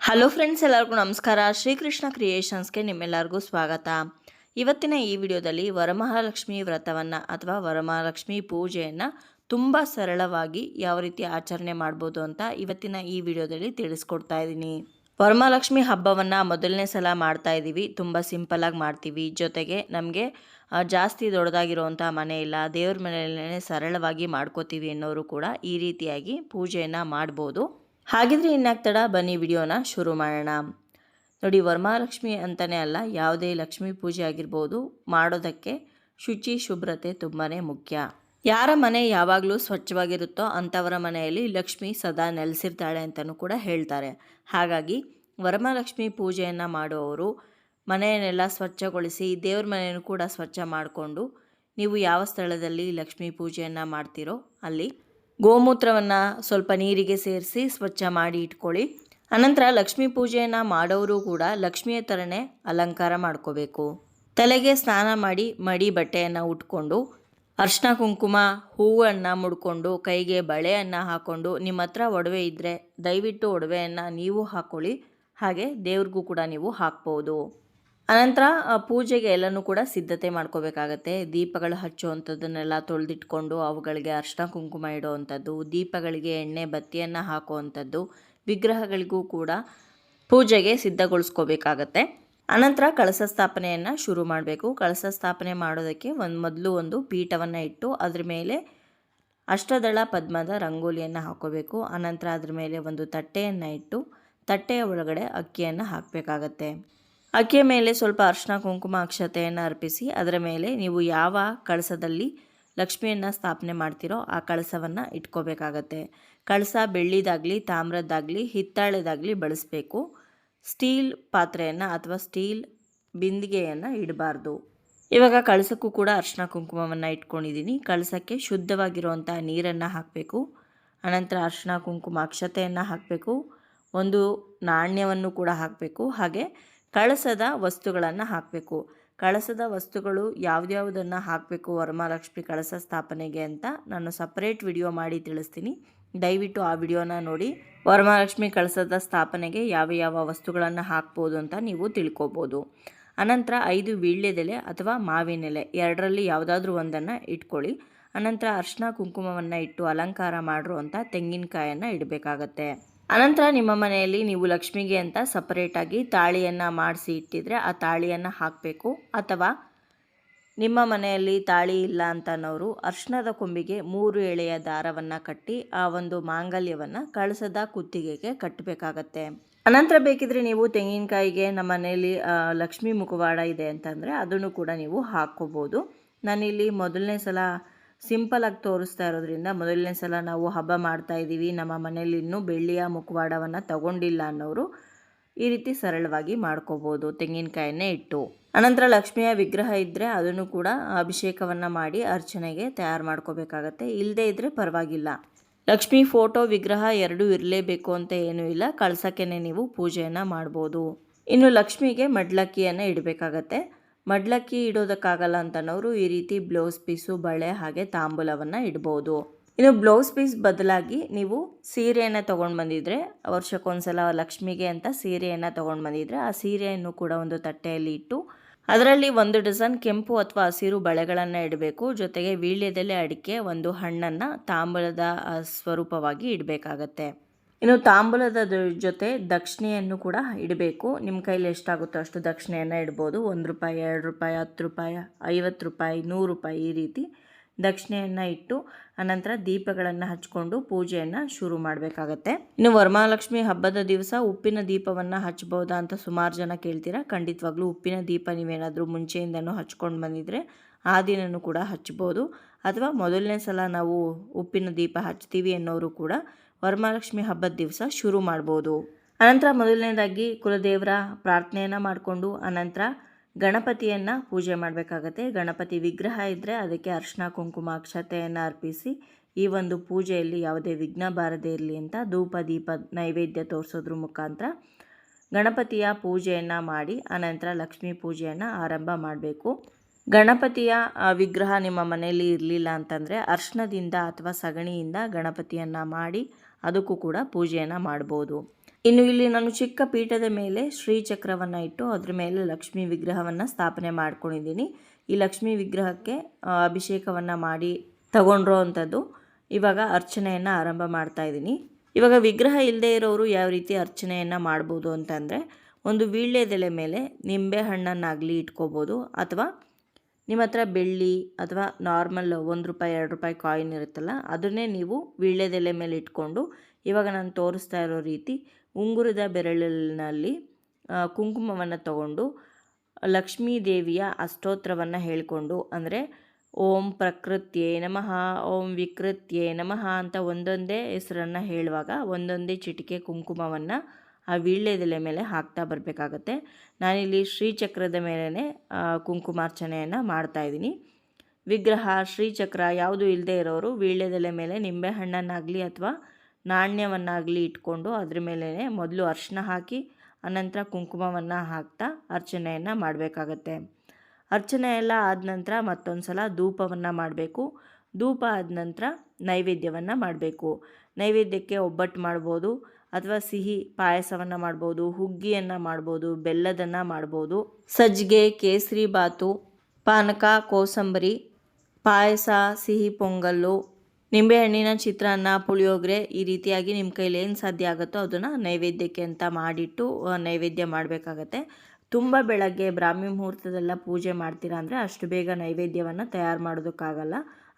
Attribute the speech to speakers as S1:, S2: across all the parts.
S1: Hello friends, ಎಲ್ಲರಿಗೂ ನಮಸ್ಕಾರ. ಶ್ರೀಕೃಷ್ಣ ಕ್ರಿಯೇಷನ್ಸ್ಗೆ ನಿಮ್ಮೆಲ್ಲರಿಗೂ ಸ್ವಾಗತ. ಇವತ್ತಿನ ಈ ವಿಡಿಯೋದಲ್ಲಿ ವರಮಹಾಲಕ್ಷ್ಮಿ ವ್ರತವನ್ನು ಅಥವಾ ವರಮಹಾಲಕ್ಷ್ಮಿ ಪೂಜೆಯನ್ನು ತುಂಬ ಸರಳವಾಗಿ ಯಾವ ರೀತಿ ಆಚರಣೆ ಮಾಡ್ಬೋದು ಅಂತ ಇವತ್ತಿನ ಈ ವಿಡಿಯೋದಲ್ಲಿ ತಿಳಿಸ್ಕೊಡ್ತಾ ಇದ್ದೀನಿ. ವರಮಹಾಲಕ್ಷ್ಮಿ ಹಬ್ಬವನ್ನು ಮೊದಲನೇ ಸಲ ಮಾಡ್ತಾ ಇದ್ದೀವಿ. ತುಂಬ ಸಿಂಪಲಾಗಿ ಮಾಡ್ತೀವಿ. ಜೊತೆಗೆ ನಮಗೆ ಜಾಸ್ತಿ ದೊಡ್ಡದಾಗಿರುವಂಥ ಮನೆ ಇಲ್ಲ, ದೇವ್ರ ಮನೆಯಲ್ಲೇ ಸರಳವಾಗಿ ಮಾಡ್ಕೋತೀವಿ ಅನ್ನೋರು ಕೂಡ ಈ ರೀತಿಯಾಗಿ ಪೂಜೆಯನ್ನು ಮಾಡ್ಬೋದು. ಹಾಗಿದ್ರೆ ಇನ್ನಾಗ್ತಡ ಬನ್ನಿ ವಿಡಿಯೋನ ಶುರು ಮಾಡೋಣ. ನೋಡಿ, ವರಮಹಾಲಕ್ಷ್ಮಿ ಅಂತಲೇ ಅಲ್ಲ, ಯಾವುದೇ ಲಕ್ಷ್ಮೀ ಪೂಜೆ ಆಗಿರ್ಬೋದು, ಮಾಡೋದಕ್ಕೆ ಶುಚಿ, ಶುಭ್ರತೆ ತುಂಬಾ ಮುಖ್ಯ. ಯಾರ ಮನೆ ಯಾವಾಗಲೂ ಸ್ವಚ್ಛವಾಗಿರುತ್ತೋ ಅಂಥವರ ಮನೆಯಲ್ಲಿ ಲಕ್ಷ್ಮಿ ಸದಾ ನೆಲೆಸಿರ್ತಾಳೆ ಅಂತಲೂ ಕೂಡ ಹೇಳ್ತಾರೆ. ಹಾಗಾಗಿ ವರಮಹಾಲಕ್ಷ್ಮಿ ಪೂಜೆಯನ್ನು ಮಾಡುವವರು ಮನೆಯನ್ನೆಲ್ಲ ಸ್ವಚ್ಛಗೊಳಿಸಿ, ದೇವ್ರ ಮನೆಯನ್ನು ಕೂಡ ಸ್ವಚ್ಛ ಮಾಡಿಕೊಂಡು ನೀವು ಯಾವ ಸ್ಥಳದಲ್ಲಿ ಲಕ್ಷ್ಮೀ ಪೂಜೆಯನ್ನು ಮಾಡ್ತೀರೋ ಅಲ್ಲಿ ಗೋಮೂತ್ರವನ್ನು ಸ್ವಲ್ಪ ನೀರಿಗೆ ಸೇರಿಸಿ ಸ್ವಚ್ಛ ಮಾಡಿ ಇಟ್ಕೊಳ್ಳಿ. ಅನಂತರ ಲಕ್ಷ್ಮೀ ಪೂಜೆಯನ್ನು ಮಾಡೋರು ಕೂಡ ಲಕ್ಷ್ಮಿಯ ಥರನೇ ಅಲಂಕಾರ ಮಾಡ್ಕೋಬೇಕು. ತಲೆಗೆ ಸ್ನಾನ ಮಾಡಿ ಮಡಿ ಬಟ್ಟೆಯನ್ನು ಉಟ್ಕೊಂಡು ಅರ್ಶಿನ ಕುಂಕುಮ, ಹೂವನ್ನು ಮುಡ್ಕೊಂಡು, ಕೈಗೆ ಬಳೆಯನ್ನು ಹಾಕ್ಕೊಂಡು ನಿಮ್ಮ ಹತ್ರ ಒಡವೆ ಇದ್ದರೆ ದಯವಿಟ್ಟು ಒಡವೆಯನ್ನು ನೀವು ಹಾಕ್ಕೊಳ್ಳಿ ಹಾಗೆ ದೇವ್ರಿಗೂ ಕೂಡ ನೀವು ಹಾಕ್ಬೋದು. ಅನಂತರ ಪೂಜೆಗೆ ಎಲ್ಲನೂ ಕೂಡ ಸಿದ್ಧತೆ ಮಾಡ್ಕೋಬೇಕಾಗತ್ತೆ. ದೀಪಗಳು ಹಚ್ಚುವಂಥದ್ದನ್ನೆಲ್ಲ ತೊಳೆದಿಟ್ಕೊಂಡು ಅವುಗಳಿಗೆ ಅರ್ಶಿನ ಕುಂಕುಮ ಇಡುವಂಥದ್ದು, ದೀಪಗಳಿಗೆ ಎಣ್ಣೆ, ಬತ್ತಿಯನ್ನು ಹಾಕುವಂಥದ್ದು, ವಿಗ್ರಹಗಳಿಗೂ ಕೂಡ ಪೂಜೆಗೆ ಸಿದ್ಧಗೊಳಿಸ್ಕೋಬೇಕಾಗತ್ತೆ. ಅನಂತರ ಕಳಸ ಸ್ಥಾಪನೆಯನ್ನು ಶುರು ಮಾಡಬೇಕು. ಕಳಸ ಸ್ಥಾಪನೆ ಮಾಡೋದಕ್ಕೆ ಒಂದು ಮೊದಲು ಒಂದು ಪೀಠವನ್ನು ಇಟ್ಟು ಅದ್ರ ಮೇಲೆ ಅಷ್ಟದಳ ಪದ್ಮದ ರಂಗೋಲಿಯನ್ನು ಹಾಕೋಬೇಕು. ಅನಂತರ ಅದ್ರ ಮೇಲೆ ಒಂದು ತಟ್ಟೆಯನ್ನು ಇಟ್ಟು ತಟ್ಟೆಯ ಒಳಗಡೆ ಅಕ್ಕಿಯನ್ನು ಹಾಕಬೇಕಾಗತ್ತೆ. ಅಕ್ಕಿಯ ಮೇಲೆ ಸ್ವಲ್ಪ ಅರಿಶಿನ ಕುಂಕುಮ ಅಕ್ಷತೆಯನ್ನು ಅರ್ಪಿಸಿ, ಅದರ ಮೇಲೆ ನೀವು ಯಾವ ಕಳಸದಲ್ಲಿ ಲಕ್ಷ್ಮಿಯನ್ನು ಸ್ಥಾಪನೆ ಮಾಡ್ತೀರೋ ಆ ಕಳಸವನ್ನು ಇಟ್ಕೋಬೇಕಾಗತ್ತೆ. ಕಳಸ ಬೆಳ್ಳಿದಾಗಲಿ, ತಾಮ್ರದ್ದಾಗಲಿ, ಹಿತ್ತಾಳೆದಾಗಲಿ ಬಳಸಬೇಕು. ಸ್ಟೀಲ್ ಪಾತ್ರೆಯನ್ನು ಅಥವಾ ಸ್ಟೀಲ್ ಬಿಂದಿಗೆಯನ್ನು ಇಡಬಾರ್ದು. ಇವಾಗ ಕಳಸಕ್ಕೂ ಕೂಡ ಅರಿಶಿನ ಕುಂಕುಮವನ್ನು ಇಟ್ಕೊಂಡಿದ್ದೀನಿ ಕಳಸಕ್ಕೆ ಶುದ್ಧವಾಗಿರುವಂಥ ನೀರನ್ನು ಹಾಕಬೇಕು. ಅನಂತರ ಅರಿಶಿನ ಕುಂಕುಮ ಅಕ್ಷತೆಯನ್ನು ಹಾಕಬೇಕು. ಒಂದು ನಾಣ್ಯವನ್ನು ಕೂಡ ಹಾಕಬೇಕು. ಹಾಗೆ ಕಳಸದ ವಸ್ತುಗಳನ್ನು ಹಾಕಬೇಕು. ಕಳಸದ ವಸ್ತುಗಳು ಯಾವ್ದ್ಯಾವುದನ್ನು ಹಾಕಬೇಕು ವರಮಹಾಲಕ್ಷ್ಮಿ ಕಳಸ ಸ್ಥಾಪನೆಗೆ ಅಂತ ನಾನು ಸಪ್ರೇಟ್ ವಿಡಿಯೋ ಮಾಡಿ ತಿಳಿಸ್ತೀನಿ. ದಯವಿಟ್ಟು ಆ ವಿಡಿಯೋನ ನೋಡಿ. ವರಮಹಾಲಕ್ಷ್ಮಿ ಕಳಸದ ಸ್ಥಾಪನೆಗೆ ಯಾವ ಯಾವ ವಸ್ತುಗಳನ್ನು ಹಾಕ್ಬೋದು ಅಂತ ನೀವು ತಿಳ್ಕೊಬೋದು. ಅನಂತರ ಐದು ವೀಳ್ಯದೆಲೆ ಅಥವಾ ಮಾವಿನೆಲೆ ಎರಡರಲ್ಲಿ ಯಾವುದಾದ್ರೂ ಒಂದನ್ನು ಇಟ್ಕೊಳ್ಳಿ. ಅನಂತರ ಅರ್ಶಿನ ಕುಂಕುಮವನ್ನು ಇಟ್ಟು ಅಲಂಕಾರ ಮಾಡಿರುವಂಥ ತೆಂಗಿನಕಾಯನ್ನು ಇಡಬೇಕಾಗತ್ತೆ. ಅನಂತರ ನಿಮ್ಮ ಮನೆಯಲ್ಲಿ ನೀವು ಲಕ್ಷ್ಮಿಗೆ ಅಂತ ಸಪರೇಟಾಗಿ ತಾಳಿಯನ್ನು ಮಾಡಿಸಿ ಇಟ್ಟಿದ್ರೆ ಆ ತಾಳಿಯನ್ನು ಹಾಕಬೇಕು. ಅಥವಾ ನಿಮ್ಮ ಮನೆಯಲ್ಲಿ ತಾಳಿ ಇಲ್ಲ ಅಂತ ಅನ್ನೋರು ಅರ್ಶಿಣದ ಕೊಂಬಿಗೆ ಮೂರು ಎಳೆಯ ದಾರವನ್ನು ಕಟ್ಟಿ ಆ ಒಂದು ಮಾಂಗಲ್ಯವನ್ನು ಕಳಸದ ಕುತ್ತಿಗೆಗೆ ಕಟ್ಟಬೇಕಾಗತ್ತೆ ಅನಂತರ ಬೇಕಿದ್ರೆ ನೀವು ತೆಂಗಿನಕಾಯಿಗೆ ನಮ್ಮ ಮನೆಯಲ್ಲಿ ಲಕ್ಷ್ಮೀ ಮುಖವಾಡ ಇದೆ ಅಂತಂದರೆ ಅದನ್ನು ಕೂಡ ನೀವು ಹಾಕ್ಕೋಬೋದು. ನಾನಿಲ್ಲಿ ಮೊದಲನೇ ಸಲ ಸಿಂಪಲಾಗಿ ತೋರಿಸ್ತಾ ಇರೋದ್ರಿಂದ ಮೊದಲನೇ ಸಲ ನಾವು ಹಬ್ಬ ಮಾಡ್ತಾ ಇದ್ದೀವಿ. ನಮ್ಮ ಮನೇಲಿ ಇನ್ನೂ ಬೆಳ್ಳಿಯ ಮುಖವಾಡವನ್ನು ತಗೊಂಡಿಲ್ಲ ಅನ್ನೋರು ಈ ರೀತಿ ಸರಳವಾಗಿ ಮಾಡ್ಕೋಬೋದು. ತೆಂಗಿನಕಾಯನ್ನೇ ಇಟ್ಟು. ಅನಂತರ ಲಕ್ಷ್ಮಿಯ ವಿಗ್ರಹ ಇದ್ದರೆ ಅದನ್ನು ಕೂಡ ಅಭಿಷೇಕವನ್ನು ಮಾಡಿ ಅರ್ಚನೆಗೆ ತಯಾರು ಮಾಡ್ಕೋಬೇಕಾಗತ್ತೆ. ಇಲ್ಲದೇ ಇದ್ದರೆ ಪರವಾಗಿಲ್ಲ. ಲಕ್ಷ್ಮಿ ಫೋಟೋ ವಿಗ್ರಹ ಎರಡೂ ಇರಲೇಬೇಕು ಅಂತ ಏನೂ ಇಲ್ಲ. ಕಳ್ಸೋಕ್ಕೇ ನೀವು ಪೂಜೆಯನ್ನು ಮಾಡ್ಬೋದು. ಇನ್ನು ಲಕ್ಷ್ಮಿಗೆ ಮಡ್ಲಕ್ಕಿಯನ್ನು ಇಡಬೇಕಾಗತ್ತೆ. ಮಡ್ಲಕ್ಕಿ ಇಡೋದಕ್ಕಾಗಲ್ಲ ಅಂತನವರು ಈ ರೀತಿ ಬ್ಲೌಸ್ ಪೀಸು ಬಳೆ ಹಾಗೆ ತಾಂಬೂಲವನ್ನು ಇಡ್ಬೋದು. ಇನ್ನು ಬ್ಲೌಸ್ ಪೀಸ್ ಬದಲಾಗಿ ನೀವು ಸೀರೆಯನ್ನು ತೊಗೊಂಡು ಬಂದಿದ್ರೆ, ವರ್ಷಕ್ಕೊಂದ್ಸಲ ಲಕ್ಷ್ಮಿಗೆ ಅಂತ ಸೀರೆಯನ್ನು ತೊಗೊಂಡು ಬಂದಿದ್ರೆ ಆ ಸೀರೆಯನ್ನು ಕೂಡ ಒಂದು ತಟ್ಟೆಯಲ್ಲಿ ಇಟ್ಟು, ಅದರಲ್ಲಿ ಒಂದು ಡಜನ್ ಕೆಂಪು ಅಥವಾ ಹಸಿರು ಬಳೆಗಳನ್ನು ಇಡಬೇಕು. ಜೊತೆಗೆ ವೀಳ್ಯದೆಲೆ ಅಡಿಕೆ ಒಂದು ಹಣ್ಣನ್ನು ತಾಂಬೂಲದ ಸ್ವರೂಪವಾಗಿ ಇಡಬೇಕಾಗತ್ತೆ. ಇನ್ನು ತಾಂಬೂಲದ ಜೊತೆ ದಕ್ಷಿಣೆಯನ್ನು ಕೂಡ ಇಡಬೇಕು. ನಿಮ್ಮ ಕೈಲಿ ಎಷ್ಟಾಗುತ್ತೋ ಅಷ್ಟು ದಕ್ಷಿಣೆಯನ್ನು ಇಡ್ಬೋದು. ಒಂದು ರೂಪಾಯಿ, ಎರಡು ರೂಪಾಯಿ, ಹತ್ತು ರೂಪಾಯಿ, ಐವತ್ತು ರೂಪಾಯಿ, ನೂರು ರೂಪಾಯಿ ಈ ರೀತಿ ದಕ್ಷಿಣೆಯನ್ನು ಇಟ್ಟು ಅನಂತರ ದೀಪಗಳನ್ನು ಹಚ್ಕೊಂಡು ಪೂಜೆಯನ್ನು ಶುರು ಮಾಡಬೇಕಾಗತ್ತೆ. ಇನ್ನು ವರಮಹಾಲಕ್ಷ್ಮಿ ಹಬ್ಬದ ದಿವಸ ಉಪ್ಪಿನ ದೀಪವನ್ನು ಹಚ್ಬೋದಾ ಅಂತ ಸುಮಾರು ಜನ ಕೇಳ್ತೀರಾ? ಖಂಡಿತವಾಗ್ಲೂ ಉಪ್ಪಿನ ದೀಪ ನೀವೇನಾದರೂ ಮುಂಚೆಯಿಂದನೂ ಹಚ್ಕೊಂಡು ಬಂದಿದ್ರೆ ಆ ದಿನನೂ ಕೂಡ ಹಚ್ಬೋದು. ಅಥವಾ ಮೊದಲನೇ ಸಲ ನಾವು ಉಪ್ಪಿನ ದೀಪ ಹಚ್ತೀವಿ ಅನ್ನೋರು ಕೂಡ ವರಮಹಾಲಕ್ಷ್ಮಿ ಹಬ್ಬದ ದಿವಸ ಶುರು ಮಾಡ್ಬೋದು. ಅನಂತರ ಮೊದಲನೇದಾಗಿ ಕುಲದೇವರ ಪ್ರಾರ್ಥನೆಯನ್ನು ಮಾಡಿಕೊಂಡು ಅನಂತರ ಗಣಪತಿಯನ್ನು ಪೂಜೆ ಮಾಡಬೇಕಾಗತ್ತೆ. ಗಣಪತಿ ವಿಗ್ರಹ ಇದ್ದರೆ ಅದಕ್ಕೆ ಅರ್ಶನ, ಕುಂಕುಮ, ಅಕ್ಷತೆಯನ್ನು ಅರ್ಪಿಸಿ ಈ ಒಂದು ಪೂಜೆಯಲ್ಲಿ ಯಾವುದೇ ವಿಘ್ನ ಬಾರದೇ ಇರಲಿ ಅಂತ ಧೂಪ, ದೀಪ, ನೈವೇದ್ಯ ತೋರಿಸೋದ್ರ ಮುಖಾಂತರ ಗಣಪತಿಯ ಪೂಜೆಯನ್ನು ಮಾಡಿ ಅನಂತರ ಲಕ್ಷ್ಮೀ ಪೂಜೆಯನ್ನು ಆರಂಭ ಮಾಡಬೇಕು. ಗಣಪತಿಯ ವಿಗ್ರಹ ನಿಮ್ಮ ಮನೆಯಲ್ಲಿ ಇರಲಿಲ್ಲ ಅಂತಂದರೆ ಅರ್ಶನದಿಂದ ಅಥವಾ ಸಗಣಿಯಿಂದ ಗಣಪತಿಯನ್ನು ಮಾಡಿ ಅದಕ್ಕೂ ಕೂಡ ಪೂಜೆಯನ್ನು ಮಾಡ್ಬೋದು. ಇನ್ನು ಇಲ್ಲಿ ನಾನು ಚಿಕ್ಕ ಪೀಠದ ಮೇಲೆ ಶ್ರೀಚಕ್ರವನ್ನು ಇಟ್ಟು ಅದ್ರ ಮೇಲೆ ಲಕ್ಷ್ಮೀ ವಿಗ್ರಹವನ್ನು ಸ್ಥಾಪನೆ ಮಾಡ್ಕೊಂಡಿದ್ದೀನಿ. ಈ ಲಕ್ಷ್ಮೀ ವಿಗ್ರಹಕ್ಕೆ ಅಭಿಷೇಕವನ್ನು ಮಾಡಿ ತಗೊಂಡಿರೋ ಅಂಥದ್ದು ಇವಾಗ ಅರ್ಚನೆಯನ್ನು ಆರಂಭ ಮಾಡ್ತಾ ಇದ್ದೀನಿ. ಇವಾಗ ವಿಗ್ರಹ ಇಲ್ಲದೆ ಇರೋರು ಯಾವ ರೀತಿ ಅರ್ಚನೆಯನ್ನು ಮಾಡ್ಬೋದು ಅಂತಂದರೆ ಒಂದು ವೀಳ್ಯದೆಲೆ ಮೇಲೆ ನಿಂಬೆ ಹಣ್ಣನ್ನಾಗಲಿ ಇಟ್ಕೋಬೋದು ಅಥವಾ ನಿಮ್ಮ ಹತ್ರ ಬೆಳ್ಳಿ ಅಥವಾ ನಾರ್ಮಲ್ ಒಂದು ರೂಪಾಯಿ, ಎರಡು ರೂಪಾಯಿ ಕಾಯಿನ್ ಇರುತ್ತಲ್ಲ, ಅದನ್ನೇ ನೀವು ವೀಳ್ಯದೆಲೆ ಮೇಲೆ ಇಟ್ಕೊಂಡು ಇವಾಗ ನಾನು ತೋರಿಸ್ತಾ ಇರೋ ರೀತಿ ಉಂಗುರದ ಬೆರಳಿನಲ್ಲಿ ಕುಂಕುಮವನ್ನು ತಗೊಂಡು ಲಕ್ಷ್ಮೀ ದೇವಿಯ ಅಷ್ಟೋತ್ರವನ್ನು ಹೇಳಿಕೊಂಡು ಅಂದರೆ ಓಂ ಪ್ರಕೃತ್ಯೇ ನಮಃ, ಓಂ ವಿಕೃತ್ಯೇ ನಮಃ ಅಂತ ಒಂದೊಂದೇ ಹೆಸರನ್ನು ಹೇಳುವಾಗ ಒಂದೊಂದೇ ಚಿಟಿಕೆ ಕುಂಕುಮವನ್ನು ಆ ವೀಳ್ಯದೆಲೆ ಮೇಲೆ ಹಾಕ್ತಾ ಬರಬೇಕಾಗತ್ತೆ. ನಾನಿಲ್ಲಿ ಶ್ರೀಚಕ್ರದ ಮೇಲೇ ಕುಂಕುಮಾರ್ಚನೆಯನ್ನು ಮಾಡ್ತಾ ಇದ್ದೀನಿ. ವಿಗ್ರಹ, ಶ್ರೀಚಕ್ರ ಯಾವುದು ಇಲ್ಲದೆ ಇರೋರು ವೀಳ್ಯದೆಲೆ ಮೇಲೆ ನಿಂಬೆಹಣ್ಣನ್ನಾಗಲಿ ಅಥವಾ ನಾಣ್ಯವನ್ನಾಗಲಿ ಇಟ್ಕೊಂಡು ಅದ್ರ ಮೇಲೇ ಮೊದಲು ಅರ್ಶನ ಹಾಕಿ, ಅನಂತರ ಕುಂಕುಮವನ್ನು ಹಾಕ್ತಾ ಅರ್ಚನೆಯನ್ನು ಮಾಡಬೇಕಾಗತ್ತೆ. ಅರ್ಚನೆ ಎಲ್ಲ ಆದ ನಂತರ ಮತ್ತೊಂದು ಸಲ ಧೂಪವನ್ನು ಮಾಡಬೇಕು. ಧೂಪ ಆದ ನಂತರ ನೈವೇದ್ಯವನ್ನು ಮಾಡಬೇಕು. ನೈವೇದ್ಯಕ್ಕೆ ಒಬ್ಬಟ್ಟು ಮಾಡ್ಬೋದು. ಅಥವಾ ಸಿಹಿ ಪಾಯಸವನ್ನು ಮಾಡ್ಬೋದು, ಹುಗ್ಗಿಯನ್ನು ಮಾಡ್ಬೋದು, ಬೆಲ್ಲದನ್ನು ಮಾಡ್ಬೋದು. ಸಜ್ಜಿಗೆ ಕೇಸರಿ ಬಾತು, ಪಾನಕ, ಕೋಸಂಬರಿ, ಪಾಯಸ, ಸಿಹಿ ಪೊಂಗಲ್ಲು ನಿಂಬೆಹಣ್ಣಿನ ಚಿತ್ರಾನ್ನ, ಪುಳಿಯೋಗರೆ ಈ ರೀತಿಯಾಗಿ ನಿಮ್ಮ ಕೈಲಿ ಏನು ಸಾಧ್ಯ ಆಗುತ್ತೋ ಅದನ್ನು ನೈವೇದ್ಯಕ್ಕೆ ಅಂತ ಮಾಡಿಟ್ಟು ನೈವೇದ್ಯ ಮಾಡಬೇಕಾಗತ್ತೆ. ತುಂಬ ಬೆಳಗ್ಗೆ ಬ್ರಾಹ್ಮಿ ಮುಹೂರ್ತದೆಲ್ಲ ಪೂಜೆ ಮಾಡ್ತೀರಾ ಅಂದರೆ ಅಷ್ಟು ಬೇಗ ನೈವೇದ್ಯವನ್ನು ತಯಾರು ಮಾಡೋದಕ್ಕಾಗಲ್ಲ.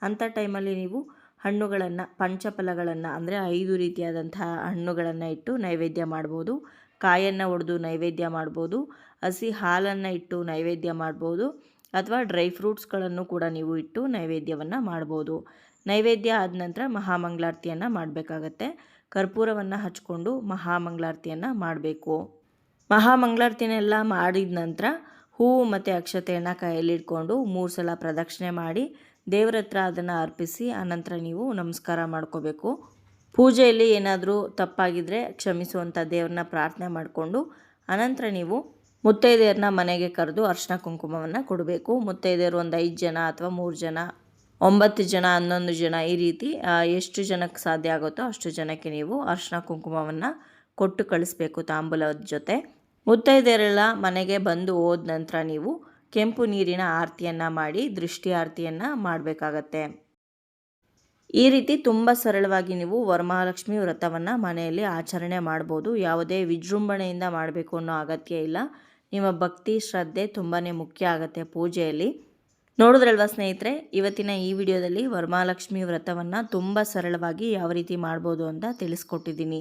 S1: ಅಂಥ ಟೈಮಲ್ಲಿ ನೀವು ಹಣ್ಣುಗಳನ್ನು, ಪಂಚಫಲಗಳನ್ನು, ಅಂದರೆ ಐದು ರೀತಿಯಾದಂತಹ ಹಣ್ಣುಗಳನ್ನು ಇಟ್ಟು ನೈವೇದ್ಯ ಮಾಡ್ಬೋದು. ಕಾಯನ್ನು ಒಡೆದು ನೈವೇದ್ಯ ಮಾಡ್ಬೋದು. ಹಸಿ ಹಾಲನ್ನು ಇಟ್ಟು ನೈವೇದ್ಯ ಮಾಡ್ಬೋದು. ಅಥವಾ ಡ್ರೈ ಫ್ರೂಟ್ಸ್ಗಳನ್ನು ಕೂಡ ನೀವು ಇಟ್ಟು ನೈವೇದ್ಯವನ್ನು ಮಾಡ್ಬೋದು. ನೈವೇದ್ಯ ಆದ ನಂತರ ಮಹಾಮಂಗಳಾರತಿಯನ್ನು ಮಾಡಬೇಕಾಗತ್ತೆ. ಕರ್ಪೂರವನ್ನು ಹಚ್ಕೊಂಡು ಮಹಾಮಂಗಳಾರತಿಯನ್ನು ಮಾಡಬೇಕು. ಮಹಾಮಂಗಳಾರತಿನೆಲ್ಲ ಮಾಡಿದ ನಂತರ ಹೂವು ಮತ್ತು ಅಕ್ಷತೆಯನ್ನು ಕೈಯಲ್ಲಿ ಇಟ್ಕೊಂಡು ಮೂರು ಸಲ ಪ್ರದಕ್ಷಿಣೆ ಮಾಡಿ ದೇವ್ರ ಹತ್ರ ಅದನ್ನು ಅರ್ಪಿಸಿ ಆನಂತರ ನೀವು ನಮಸ್ಕಾರ ಮಾಡ್ಕೋಬೇಕು. ಪೂಜೆಯಲ್ಲಿ ಏನಾದರೂ ತಪ್ಪಾಗಿದ್ದರೆ ಕ್ಷಮಿಸುವಂಥ ದೇವ್ರನ್ನ ಪ್ರಾರ್ಥನೆ ಮಾಡಿಕೊಂಡು ಅನಂತರ ನೀವು ಮುತ್ತೈದೆಯರನ್ನ ಮನೆಗೆ ಕರೆದು ಅರ್ಶಿನ ಕುಂಕುಮವನ್ನು ಕೊಡಬೇಕು. ಮುತ್ತೈದೆಯರು ಒಂದು ಐದು ಜನ ಅಥವಾ ಮೂರು ಜನ, ಒಂಬತ್ತು ಜನ, ಹನ್ನೊಂದು ಜನ ಈ ರೀತಿ ಎಷ್ಟು ಜನಕ್ಕೆ ಸಾಧ್ಯ ಆಗುತ್ತೋ ಅಷ್ಟು ಜನಕ್ಕೆ ನೀವು ಅರ್ಶಿನ ಕುಂಕುಮವನ್ನು ಕೊಟ್ಟು ಕಳಿಸ್ಬೇಕು ತಾಂಬೂಲದ ಜೊತೆ. ಮುತ್ತೈದೆಯರೆಲ್ಲ ಮನೆಗೆ ಬಂದು ಹೋದ ನಂತರ ನೀವು ಕೆಂಪು ನೀರಿನ ಆರತಿಯನ್ನು ಮಾಡಿ ದೃಷ್ಟಿ ಆರತಿಯನ್ನು ಮಾಡಬೇಕಾಗತ್ತೆ. ಈ ರೀತಿ ತುಂಬ ಸರಳವಾಗಿ ನೀವು ವರಮಹಾಲಕ್ಷ್ಮಿ ವ್ರತವನ್ನು ಮನೆಯಲ್ಲಿ ಆಚರಣೆ ಮಾಡ್ಬೋದು. ಯಾವುದೇ ವಿಜೃಂಭಣೆಯಿಂದ ಮಾಡಬೇಕು ಅನ್ನೋ ಅಗತ್ಯ ಇಲ್ಲ. ನಿಮ್ಮ ಭಕ್ತಿ, ಶ್ರದ್ಧೆ ತುಂಬಾ ಮುಖ್ಯ ಆಗುತ್ತೆ ಪೂಜೆಯಲ್ಲಿ. ನೋಡಿದ್ರಲ್ವಾ ಸ್ನೇಹಿತರೆ, ಇವತ್ತಿನ ಈ ವಿಡಿಯೋದಲ್ಲಿ ವರಮಹಾಲಕ್ಷ್ಮಿ ವ್ರತವನ್ನು ತುಂಬ ಸರಳವಾಗಿ ಯಾವ ರೀತಿ ಮಾಡ್ಬೋದು ಅಂತ ತಿಳಿಸ್ಕೊಟ್ಟಿದ್ದೀನಿ.